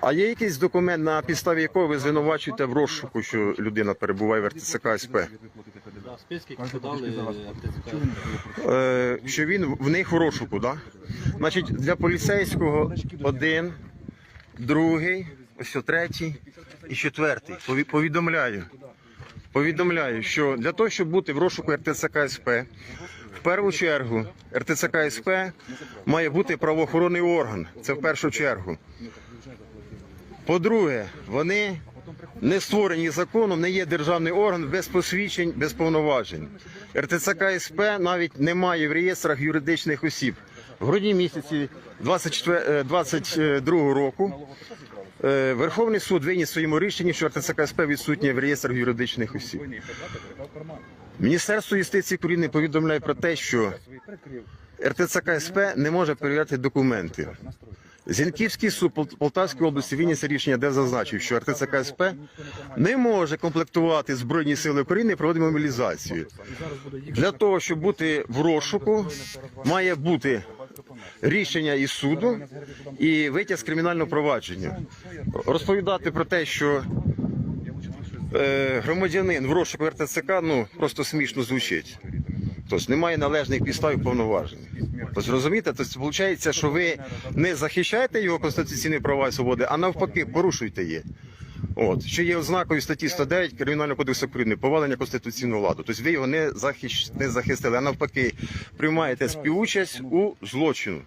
А є якийсь документ, на підставі якого ви звинувачуєте в розшуку, що людина перебуває в РТЦК СП? Списки, подали Е, що він в них в розшуку, да? Значить, для поліцейського один, другий, ось о третій і четвертий. Повідомляю. Повідомляю, що для того, щоб бути в розшуку РТЦК СП, в першу чергу РТЦК СП має бути правоохоронний орган. Це в першу чергу. По-друге, вони не створені законом, не є державний орган без посвідчень, без повноважень. РТЦК СП навіть не має в реєстрах юридичних осіб. В грудні місяці 24 е, 22 року е, Верховний суд виніс своєму рішенні, що РТЦК СП відсутнє в реєстрах юридичних осіб. Міністерство юстиції України повідомляє про те, що РТЦК СП не може перевіряти документи. Зінківський суд Пол- Полтавської області виніс рішення, де зазначив, що РТЦК СП не може комплектувати Збройні сили України і проводити мобілізацію. Для того, щоб бути в розшуку, має бути рішення із суду і витяг з кримінального провадження. Розповідати про те, що е, громадянин в розшуку РТЦК ну просто смішно звучить. Тобто немає належних підстав і повноважень. Тобто розумієте, тобто виходить, що ви не захищаєте його конституційні права і свободи, а навпаки порушуєте її. От що є ознакою статті 109 Кримінального кодексу України повалення конституційного ладу. Тобто ви його не захищ... не захистили, а навпаки приймаєте співучасть у злочину.